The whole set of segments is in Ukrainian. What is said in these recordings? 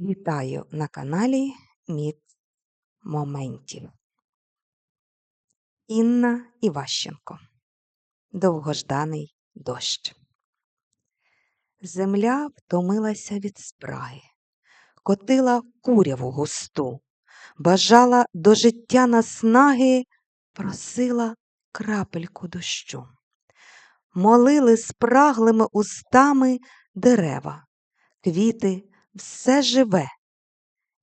Вітаю на каналі Міц Моментів. Інна Іващенко. Довгожданий дощ. Земля втомилася від спраги, котила куряву густу, бажала до життя наснаги, просила крапельку дощу. Молили спраглими устами дерева, квіти, все живе.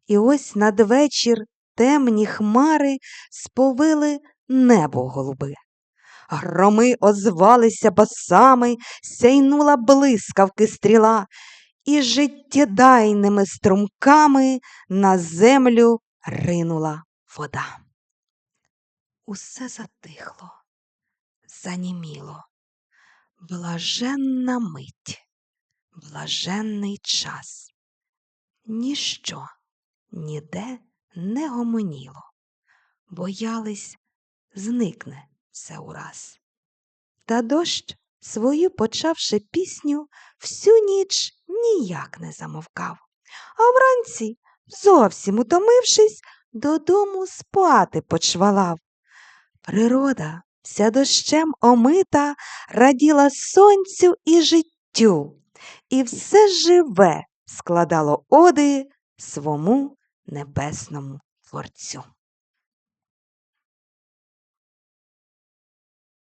І ось надвечір темні хмари сповили небо голубе. Громи озвалися басами, сяйнула блискавки стріла, і життєдайними струмками на землю ринула вода. Усе затихло, заніміло, блаженна мить, блаженний час. Ніщо ніде не гомоніло, боялись, зникне все ураз. Та дощ, свою почавши пісню, всю ніч ніяк не замовкав, а вранці, зовсім утомившись, додому спати почвалав. Природа, вся дощем омита, раділа сонцю і життю, і все живе складало оди свому небесному творцю.